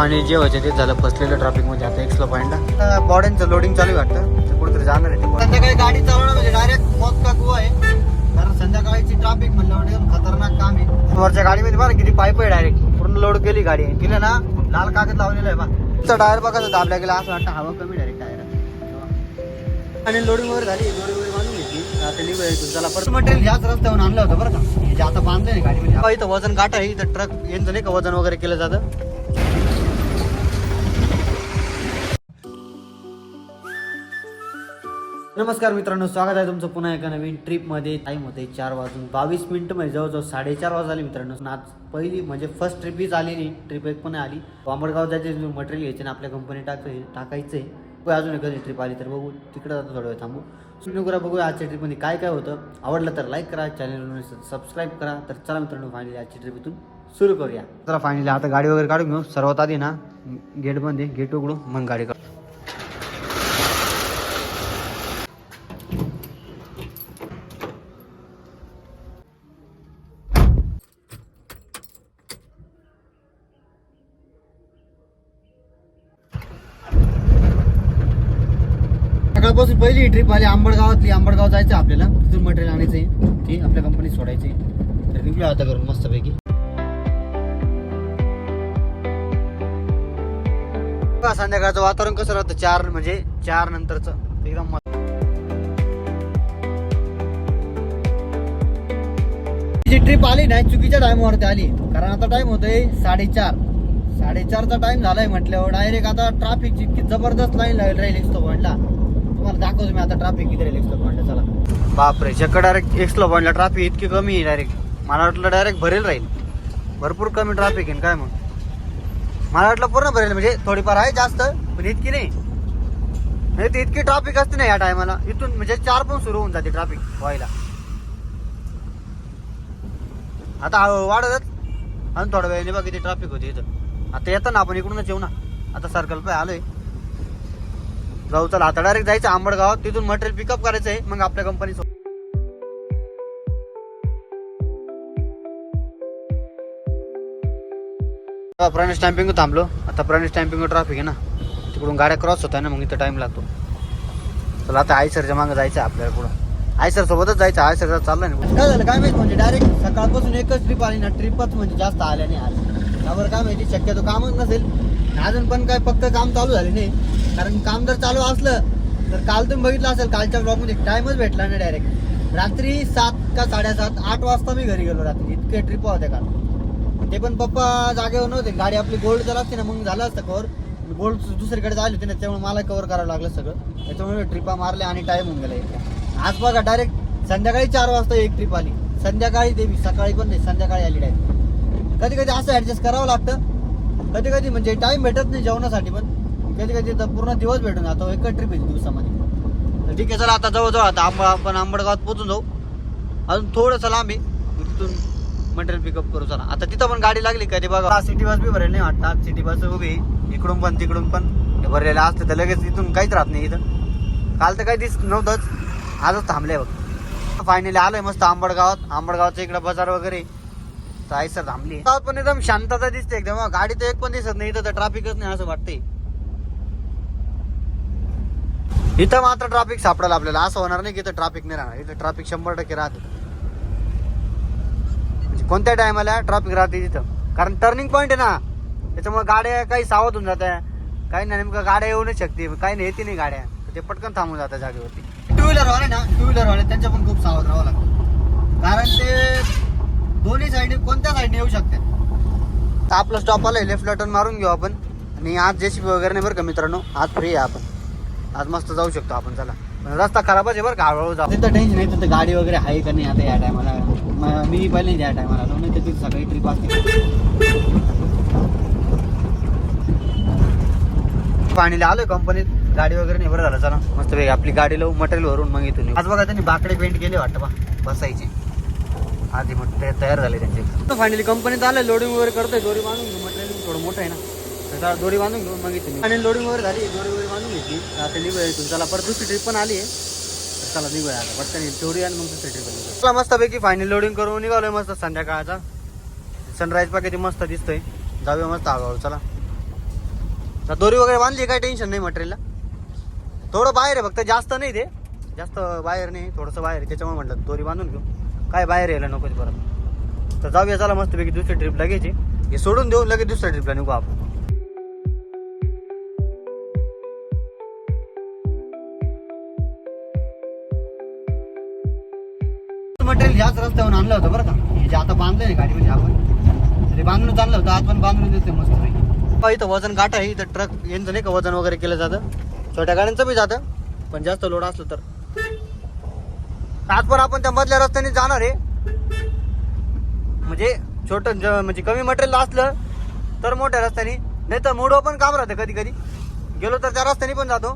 आणि जे व्हायचं ते झालं. फसलेलं ट्रॅफिकमध्ये आता एक्सला पॉईंटला बॉड्यांचं लोडिंग चालू आहे वाटतं. कुठेतरी जाणार आहे. संध्याकाळी गाडी चालवणं म्हणजे डायरेक्ट मौत का कुवा आहे? कारण संध्याकाळची ट्रॅफिक म्हणल्यावर एकदम खतरनाक काम आहे. वरच्या गाडीमध्ये बघा किती पाईप आहे डायरेक्ट पूर्ण लोड केली गाडी. तिला ना? लाल कागद लावलेला आहे बा. टायर बघा तो दाबल्या गेला. असं वाटतं हवा कमी डायरेक्ट टायर आणि लोडिंग वगैरे झाली. लोडिंग वगैरे बांधून घेतली. आता निघू त्याला परत मटेरियल ह्याच रस्त्यावरून आणलं होतं बरं का? जे आता बांधलंय ना गाडीमध्ये इथं वजन काटा आहे. इथं ट्रक यांचं नाही का वजन वगैरे केलं जातं? नमस्कार मित्रांनो स्वागत आहे तुमचं पुन्हा एका नवीन ट्रिपमध्ये टाईम होते चार वाजून बावीस मिनिटं म्हणजे जवळजवळ साडेचार वाजले मित्रांनो. आज पहिली म्हणजे फर्स्ट ट्रिप हीच आली नाही. ट्रिप एक पण आली. वामडगाव जायचे मटेरियल घ्यायचे आणि आपल्या कंपनी टाक टाकायचं आहे अजून एखादी ट्रिप आली तर बघू. तिकडे जातो थोडं वेळ थांबू. सुरू करा बघूया आजच्या ट्रिपमध्ये काय काय होतं. आवडलं तर लाईक करा चॅनल सबस्क्राईब करा. तर चला मित्रांनो फायनली आजची ट्रिप सुरू करूया. चला फायनली आता गाडी वगैरे काढून घेऊ. सर्वात आधी ना गेटमध्ये गेट उघडू मग गाडी काढू. सकाळपासून पहिली ट्रिप आली आंबडगावातली. आंबडगाव जायचं आपल्याला. तिथून मटेरियल आणायचं आहे. ते आपल्या कंपनीत सोडायचे तर निघलो आता करून मस्तपैकी. संध्याकाळचं वातावरण कसं राहतं? चार म्हणजे चार नंतरचं. एकदम मस्त. जी ट्रिप आली ना चुकीच्या टायमावरती आली. कारण आता टाइम होतोय साडेचार. साडेचारचा टाइम झालाय म्हटल्यावर डायरेक्ट आता ट्रॅफिक इतकी जबरदस्त लाईन लागेल राहील एक्सलो पॉईंटला दाखवतो मी आता ट्रॅफिक किती राहील एक्सलो पॉईंटला चला. बापरे चक्कर डायरेक्ट एक्सलो पॉईंटला ट्रॅफिक इतकी कमी आहे डायरेक्ट मला वाटलं डायरेक्ट भरेल राहील. भरपूर कमी ट्रॅफिक आहे काय मग? मला वाटलं पूर्ण भरेल म्हणजे थोडीफार आहे जास्त पण इतकी नाही. म्हणजे ती इतकी ट्रॅफिक असते ना या टायमाला इथून म्हणजे चार पण सुरू होऊन जाते ट्रॅफिक व्हायला. आता वाढतच. आणि थोड्या वेळाने बघा किती ट्रॅफिक होती इथं. आता येतं ना आपण इकडूनच येऊ ना. आता सर्कल पाय आलोय. जाऊ चला आता डायरेक्ट जायचं आंबडगाव तिथून मटेरियल पिकअप करायचं आहे मग आपल्या कंपनी प्राणी स्टॅम्पिंग थांबलो. आता प्राणी स्टॅम्पिंग ट्रॅफिक आहे ना. तिकडून गाड्या क्रॉस होत्या ना मग इथं टाइम लागतो. चला आता आयसरच्या मागे जायचं आहे आपल्याला पुढं. आयसर सोबतच जायचं आयसर चाललंय ना काय झालं? काय माहिती म्हणजे डायरेक्ट सकाळपासून एकच ट्रिप आली ना ट्रिपच म्हणजे जास्त आल्या नाही आज. त्यावर काय माहिती? शक्यतो कामच नसेल. अजून पण काय फक्त काम चालू झाले नाही. कारण काम जर चालू असलं तर काल तुम्ही बघितलं असेल कालच्या ब्लॉगमध्ये टाईमच भेटला नाही डायरेक्ट रात्री सात का साडेसात आठ वाजता मी घरी गेलो रात्री. इतके ट्रिप होते काल. ते पण पप्पा जागेवर नव्हते. गाडी आपली गोल्ड जर असते ना मग झालं असतं कवर गोल्ड दुसरीकडे झाली होती ना त्यामुळे मला कव्हर करावं लागलं सगळं. त्याच्यामुळे ट्रिपा मारल्या आणि टाईम होऊन गेला इतका आज बघा डायरेक्ट संध्याकाळी चार वाजता एक ट्रिप आली. संध्याकाळी देवी सकाळी पण नाही संध्याकाळी आली डायरेक्ट कधी कधी असं ॲडजस्ट करावं लागतं. कधी कधी म्हणजे टाईम भेटत नाही जेवणासाठी पण. कधी कधी तर पूर्ण दिवस भेटून जातो एकच ट्रिप येते दिवसामध्ये. तर ठीक आहे चला आता जवळजवळ आता आंब आपण आंबडगावात पोहोचून जाऊ. अजून थोडंसं लांब आहे तिथून मटेरियल पिकअप करू चला. आता तिथं पण गाडी लागली कधी बघा. सिटी बस बी भरेल नाही वाटतात सिटी बस उभी इकडून पण तिकडून पण. भरलेलं असतं तर लगेच इथून काहीच राहत नाही इथं. काल तर काही दिस नव्हतंच. आजच थांबले बघ. फायनली आलोय मस्त आंबडगावात. आंबडगावचं इकडं बाजार वगैरे तर आयसर थांबली. पण एकदम शांतता दिसते एकदम. गाडी तर एक पण दिसत नाही इथं तर ट्रॅफिकच नाही असं वाटतंय. इथं मात्र ट्रॅफिक सापडायला आपल्याला असं होणार नाही की इथं ट्रॅफिक नाही राहणार. इथं ट्रॅफिक शंभर टक्के राहत. म्हणजे कोणत्या टायमाला ट्रॅफिक राहते तिथं कारण टर्निंग पॉईंट आहे ना. त्याच्यामुळे गाड्या काही सावध होऊन जात्या. काही नाही नेमकं गाड्या येऊ नाही शकते. काही नाही येते नाही गाड्या. ते पटकन थांबून जातात जागेवरती. टू व्हीलर वाले ना टू व्हीलर वाले त्यांच्या पण खूप सावध राहावं लागतं. कारण ते दोन्ही साईडने कोणत्या साईडने येऊ शकते? तर स्टॉप आलाय. लेफ्ट टर्न मारून घेऊ आपण. आणि आज जेसीबी वगैरे नाही बरं का मित्रांनो. आज फ्री आहे आपण. आज मस्त जाऊ शकतो आपण चला. रस्ता खराबच आहे बरं का हळूहळू जाऊ. तिथं टेन्शन नाही तिथं गाडी वगैरे आहे का नाही आता या टायमाला मी पहिले या टायमाला आलो नाही तर तिथे सगळी ट्रिप असते. पाणीला आलोय कंपनीत गाडी वगैरे नाही बरं झालं चला. मस्त वेग आपली गाडी लावू मटेरियल भरून मग इथून आज बघा त्यांनी बाकडे पेंट केले वाटतं बा. बसायचे. आधी मग ते तयार झाले त्यांचे. फायनली कंपनीत आलं लोडिंग वगैरे करतोय दोरी बांधून मटेरियल थोडं मोठं आहे ना. तर दोरी बांधून घेऊ मग इथे आणि लोडिंग वगैरे झाली दोरी वगैरे बांधून घेतली. आता निघूया इथून. चला परत दुसरी ट्रिप पण आली आहे. चला निघूया आता. पटकन दोडी आणि मग दुसरी ट्रिप निघू चला मस्तपैकी फायनल लोडिंग करून निघालोय मस्त संध्याकाळचा. सनराईज पण किती मस्त दिसतोय. जाऊया मस्त हळूहळू चला. दोरी वगैरे बांधली काय टेन्शन नाही मटेरियलला थोडं बाहेर आहे फक्त जास्त नाही ते. जास्त बाहेर नाही थोडंसं बाहेर आहे. त्याच्यामुळे म्हटलं दोरी बांधून घेऊ. काय बाहेर यायला नकोच परत तर जाऊया चला मस्तपैकी दुसरी ट्रिपला घ्यायची हे सोडून देऊन लगेच दुसऱ्या ट्रिपला निघू आपण. याच रस्त्यावरून आणलं होतं बरं का. हे जे आता बांधलं ना गाडीमध्ये म्हणजे आपण. तरी बांधून चाललं होतं आज पण बांधून देते मस्त पैकी. इथं वजन काटा आहे इथं ट्रक यांचं नाही का वजन वगैरे केलं जातं. छोट्या गाड्यांचं बी जातं पण जास्त लोड असलं तर. आज पण आपण त्या मधल्या रस्त्याने जाणार आहे. म्हणजे छोट म्हणजे कमी मटेरियल असलं तर मोठ्या रस्त्याने. नाही तर मूड पण काम राहतं कधी कधी. गेलो तर त्या रस्त्याने पण जातो.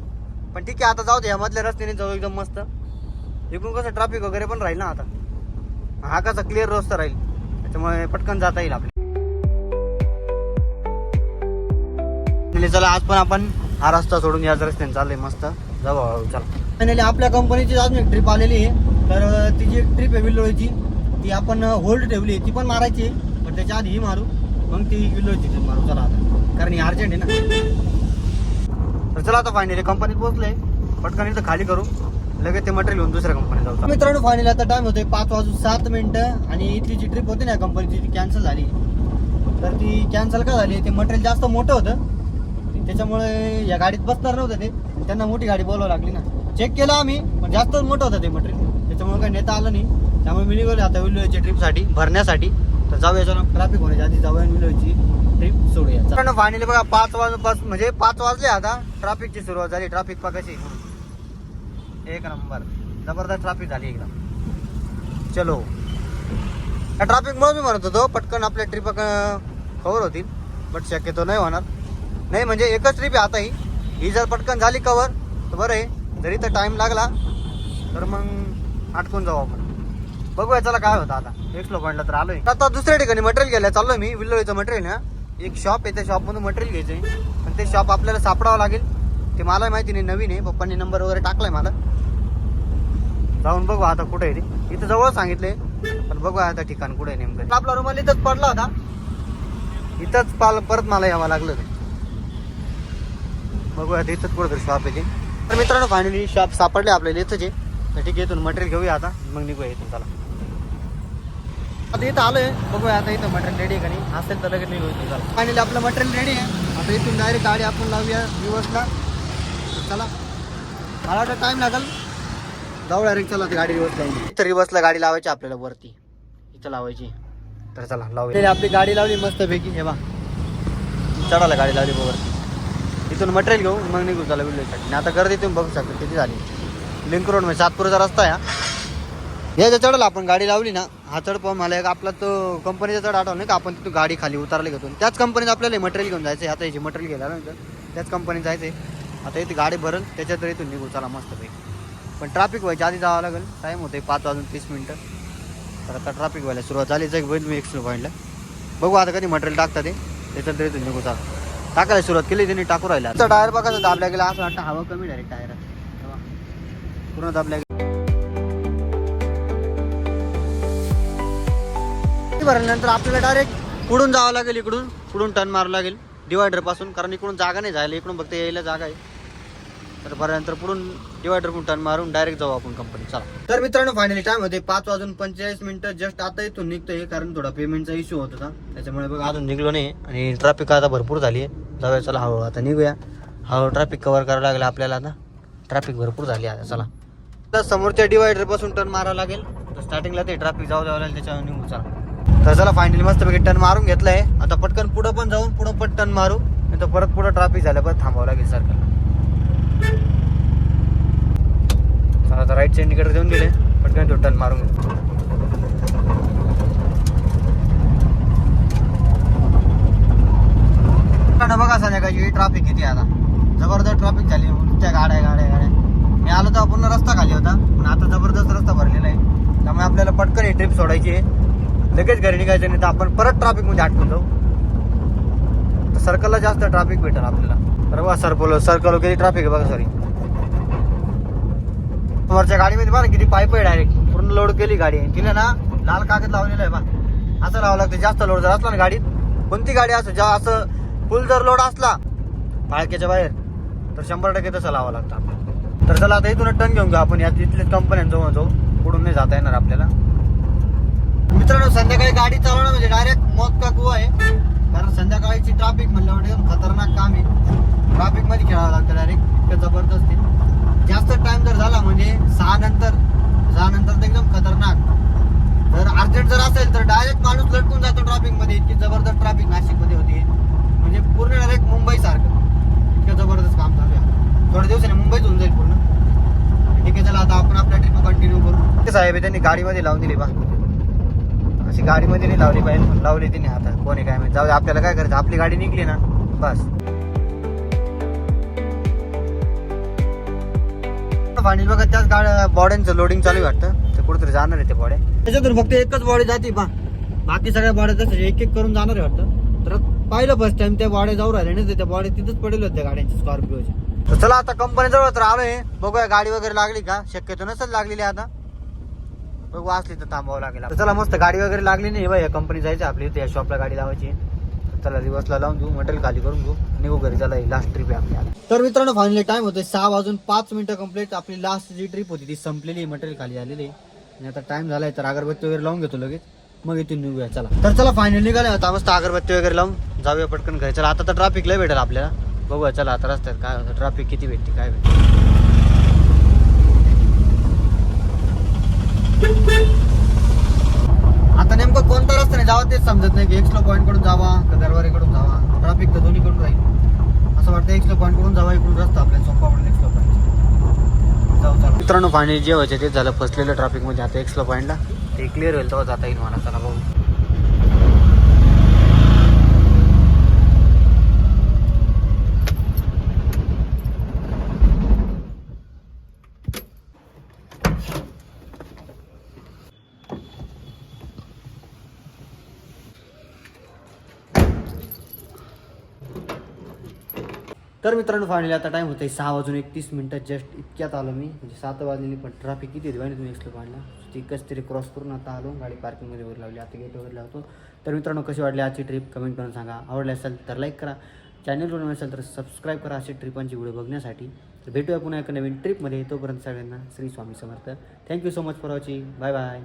पण ठीक आहे आता जाऊ दे या मधल्या रस्त्याने जाऊ एकदम मस्त. इकडून कसं ट्रॅफिक वगैरे पण राहील ना आता. हा कसा क्लिअर रस्ता राहील. त्याच्यामुळे पटकन जाता येईल आपल्याला चला आज पण आपण हा रस्ता सोडून याच रस्त्याने चाललोय मस्त. जाऊ हळूहळू चला. फायनली आपल्या कंपनीची अजून एक ट्रिप आलेली आहे. तर ती जी एक ट्रिप आहे विल्लोळीची. ती आपण होल्ड ठेवली ती पण मारायची आहे. पण त्याच्या आधी ही मारू. मग ती विल्लोळीची ट्रिप मारू. चला आता. कारण ही अर्जंट आहे ना. तर चला आता फायनली कंपनीत पोहोचलोय. पटकन इथं खाली करू. लगेच ते मटेरियल घेऊन दुसऱ्या कंपनीत जाऊ मित्रांनो फायनली आता टाइम होतोय पाच वाजून सात मिनिटं आणि इथली जी ट्रिप होती ना कंपनीची ती कॅन्सल झाली. तर ती कॅन्सल का झाली? ते मटेरियल जास्त मोठं होतं. त्याच्यामुळे या गाडीत बसणार नव्हतं ते. त्यांना मोठी गाडी बोलावं लागली ना. चेक केलं आम्ही पण जास्त मोठं होतं ते मटेरियल त्याच्यामुळे काही नेता आलं नाही. त्यामुळे मी निघालो आता विल्लोची ट्रिपसाठी भरण्यासाठी. तर जाऊया चला ट्रॅफिक होण्याच्या आधी जाऊया विल्लोची ट्रिप सोडूया. फायनली बघा पाच वाजपास म्हणजे पाच वाजले आता. ट्रॅफिकची सुरुवात झाली. ट्रॅफिक कशी. एक नंबर. जबरदस्त ट्रॅफिक झाली एकदम. चलो. या ट्रॅफिक मुळे मी म्हणत होतो पटकन आपल्या ट्रिप कव्हर होतील. बट शक्यतो नाही होणार. नाही म्हणजे एकच ट्रिप आहे आता ही. ही जर पटकन झाली कवर तर बरं आहे. जरी तर टाइम लागला तर मग आटकून जाऊ आपण. बघूया चला काय होतं आता. एक्सलो पॉईंटला तर आलोय. आता दुसऱ्या ठिकाणी मटेरियल घ्यायला चाललोय मी विल्लोळीचं मटेरियल ना. एक शॉप आहे त्या शॉपमधून मटेरियल घ्यायचंय. पण ते शॉप आपल्याला सापडावं लागेल. ते मला माहिती नाही नवीन आहे. पप्पांनी नंबर वगैरे टाकलाय मला. जाऊन बघू आता कुठे आहे ते. इथं जवळ सांगितले. पण बघू आता ठिकाण कुठे आहे नेमकं आपला रुमाल इथंच पडला होता. इथंच पाल परत मला यावं लागलं ते बघूया आता इथंच कुठं शॉप आहे ते. तर मित्रांनो फायनली शॉप सापडले आपल्याला इथंच आहे तर ठीक आहे इथून मटेरियल घेऊया आता. मग निघूया इथून चला. आता इथं आलोय. बघूया आता इथं मटेरियल रेडी आहे का नाही. असेल तर लगेच निघू इथून फायनली आपलं मटेरियल रेडी आहे. आता इथून डायरेक्ट गाडी आपण लावूया रिवर्सला चला. मला वाटतं टाईम लागेल. जाऊ डायरेक्ट चला ती गाडी रिवर्स लावून इथं रिवर्सला गाडी लावायची आपल्याला वरती. इथं लावायची. तर चला लावूया. आपली गाडी लावली मस्त पैकी हे बा चढायला गाडी लावली वरती इथून मटेरियल घेऊ मग निघू चला आणि आता गर्दी तुम्ही बघू शकता किती झाली. लिंक रोड म्हणजे सातपुराचा रस्ता आहे हा. ज्या चढला आपण गाडी लावली ना हा चढ पण मला एक आपला तो कंपनीचा चढ आठवलं नाही का? आपण तिथून गाडी खाली उतरले घेतो. त्याच कंपनीत आपल्याला मटेरियल घेऊन जायचं आता याची मटेरियल घ्यायला ना. त्याच कंपनीत जायचं आता इथे गाडी भरल त्याच्यात इथून निघू चला मस्तपैकी. पण ट्रॅफिक व्हायच्या आधी जावं लागेल. टाईम होते पाच वाजून तीस मिनटं. तर आता ट्रॅफिक व्हायला सुरुवात झाली. एक बैल मी एक्सप्लो पॉईंटला बघू आता कधी मटेरियल टाकता ते. त्याच्यात इथून निघू चला. टाकायला सुरुवात केली त्यांनी टाकू राहिला. आता टायर बघा असं दाबल्या गेला. असं वाटतं हवा कमी डायरेक्ट टायर पूर्ण दाबल्या भरल्यानंतर आपल्याला डायरेक्ट पुढून जावं लागेल इकडून. पुढून टर्न मारावं लागेल. डिवायडरपासून कारण इकडून जागा नाही जायला इकडून फक्त यायला जागा आहे. तर भरल्यानंतर पुढून डिवायडर पण टर्न मारून डायरेक्ट जाऊ आपण कंपनी चला. तर मित्रांनो फायनली टाइम होते पाच वाजून पंचेचाळीस मिनिटं. जस्ट आता इथून निघतोय कारण थोडा पेमेंटचा इश्यू होत होता. त्याच्यामुळे बघ अजून निघलो नाही आणि ट्रॅफिक आता भरपूर झाली आहे. जाऊया चला हळूहळू आता निघूया. हळूहळू ट्रॅफिक कव्हर करावं लागेल आपल्याला आता. ट्रॅफिक भरपूर झाली आता चला. तर समोरच्या डिवायडरपासून टर्न मारावं लागेल. तर स्टार्टिंगला ते ट्रॅफिक जाऊ द्यावं लागेल त्याच्यावर निघू चला. तर चला फायनली मस्तपैकी टर्न मारून घेतलंय. आता पटकन पुढं पण जाऊन पुढं पण टर्न मारू. नाही तर परत पुढं ट्रॅफिक झालं परत थांबावं लागेल सारखं चला आता राईट इंडिकेटर देऊन दिले. पटकन तो टन मारून बघा संध्याकाळची ट्रॅफिक किती आता. जबरदस्त ट्रॅफिक झाली. त्या गाड्या गाड्या गाड्या. मी आलो तर पूर्ण रस्ता खाली होता. पण आता जबरदस्त रस्ता भरलेला आहे. त्यामुळे आपल्याला पटकन ही ट्रिप सोडायची आहे. लगेच घरी निघायचं नाही तर आपण परत ट्रॅफिकमध्ये अटकून जाऊ. तर सर्कलला जास्त ट्रॅफिक भेटेल आपल्याला. तर बघा सर्कल सर्कल किती ट्रॅफिक आहे बघा सॉरी वरच्या गाडीमध्ये बघा किती पाईप आहे डायरेक्ट पूर्ण लोड केली गाडी. आहे तिने ना लाल कागद लावलेला आहे बा असं लावावं लागतं. जास्त लोड जर असला ना गाडीत कोणती गाडी असं ज्या असं फुल जर लोड असला फाळक्याच्या बाहेर तर शंभर टक्के तसं लावावं लागतं आपल्याला. तर चला आता इथून टन घेऊन घेऊ आपण. या तिथल्या कंपन्यांजवळ जाऊ. पुढून नाही जाता येणार आपल्याला. मित्रांनो संध्याकाळी गाडी चालवणं म्हणजे डायरेक्ट मौत का कुवा आहे. कारण संध्याकाळीची ट्रॅफिक म्हणल्यावर खतरनाक काम आहे. ट्राफिकमध्ये खेळावं लागतं डायरेक्ट इतकं जबरदस्त आहे जास्त टाइम जर झाला जानंतर जानंतर तर एकदम खतरनाक. जर अर्जंट जर असेल तर डायरेक्ट माणूस लटकून जातो ट्रॅफिकमध्ये. इतकी जबरदस्त ट्रॅफिक नाशिकमध्ये होती. म्हणजे पूर्ण डायरेक्ट मुंबई सारखं. इतकं जबरदस्त काम चालू आहे. थोड्या दिवसाने मुंबईत होऊन जाईल पूर्ण. ठीक आहे चला आता आपण आपल्या ट्रिप कंटिन्यू करू. साहेब त्यांनी गाडीमध्ये लावून दिली बा. अशी गाडीमध्ये नाही लावली पाहिजे. पण लावली तिने आता. कोणी काय माहिती. जाऊ आपल्याला काय करायचं? आपली गाडी निघली ना. बस. पाणी बघा त्याच गाड्या बॉड्यांचं लोडिंग चालू वाटतं. ते कुठेतरी जाणार आहे ते बॉड्या त्याच्यातून फक्त एकच बॉडी जाते पा बाकी सगळ्या बॉड्या तसं एक एक करून जाणार आहे वाटतं. तर पाहिलं फर्स्ट टाइम त्या बॉड्या जाऊ राहिले नाही त्या बॉड्या तिथंच पडेल होत्या गाड्यांची स्कॉर्पिओची तर चला आता कंपनी जवळ तर आलोय. बघूया गाडी वगैरे लागली का? शक्यतो नसेल लागलेली आता. बघू असली तर थांबावं लागेल चला मस्त गाडी वगैरे लागली नाही. बा या कंपनी जायचं आपली. इथे या शॉपला गाडी लावायची. चला रिवर्सला लावून घेऊ मटेरियल खाली करून घेऊ निघू घरी चला लास्ट ट्रिप आहे आपली तर मित्रांनो फायनली टाइम होतोय सहा वाजून पाच मिनिटं कंप्लीट आपली लास्ट जी ट्रिप होती ती संपलेली मटेरियल खाली आलेली. आहे. आणि आता टाइम झालाय तर अगरबत्ती वगैरे लावून घेतो लगेच. मग इथून निघूया चला. तर चला फायनल निघाले. आता मस्त अगरबत्ती वगैरे लावून जाऊया पटकन घरी. चला आता तर ट्रॅफिक लय भेटेल आपल्याला. बघूया चला आता रस्त्यात काय होतं ट्रॅफिक किती भेटते काय भेटते. आता नेमकं कोणता रस्त्याने जावा तेच समजत नाही की एक्सलो पॉईंटकडून जावा का दरवारीकडून जावा? ट्रॅफिक तर दोन्ही कडून राहील. असं वाटतं एक्सलो पॉईंटकडून जावा इकडून रस्ता आपल्याला सोपा म्हणून एक्सलो पॉईंट जाऊ मित्रांनो पाणी जे व्हायचे तेच झालं फसलेलं ट्रॅफिकमध्ये आता एक्सलो पॉईंटला ते क्लिअर होईल तेव्हा जाता येईल मला चला भाऊ तर मित्रांनो फायनली आता टाईम होता सहा वाजून एकतीस मिनटं. जस्ट इतक्यात आलो मी. म्हणजे सात वाजलेली पण ट्रॅफिक किती होती तुम्ही एक्सलो पाहिला. तिकच तरी क्रॉस करून आता आलो. गाडी पार्किंगमध्ये वगैरे लावली. आता गेट वगैरे लावतो. तर मित्रांनो कशी वाटली आजची ट्रिप कमेंट करून सांगा. आवडली असेल तर लाईक करा. चॅनलवर नवीन असेल तर सबस्क्राईब करा अशी ट्रिपांची व्हिडिओ बघण्यासाठी. तर भेटूया पुन्हा एका नवीन ट्रिपमध्ये तोपर्यंत सगळ्यांना Shri Swami Samarth. Thank you so much for watching bye bye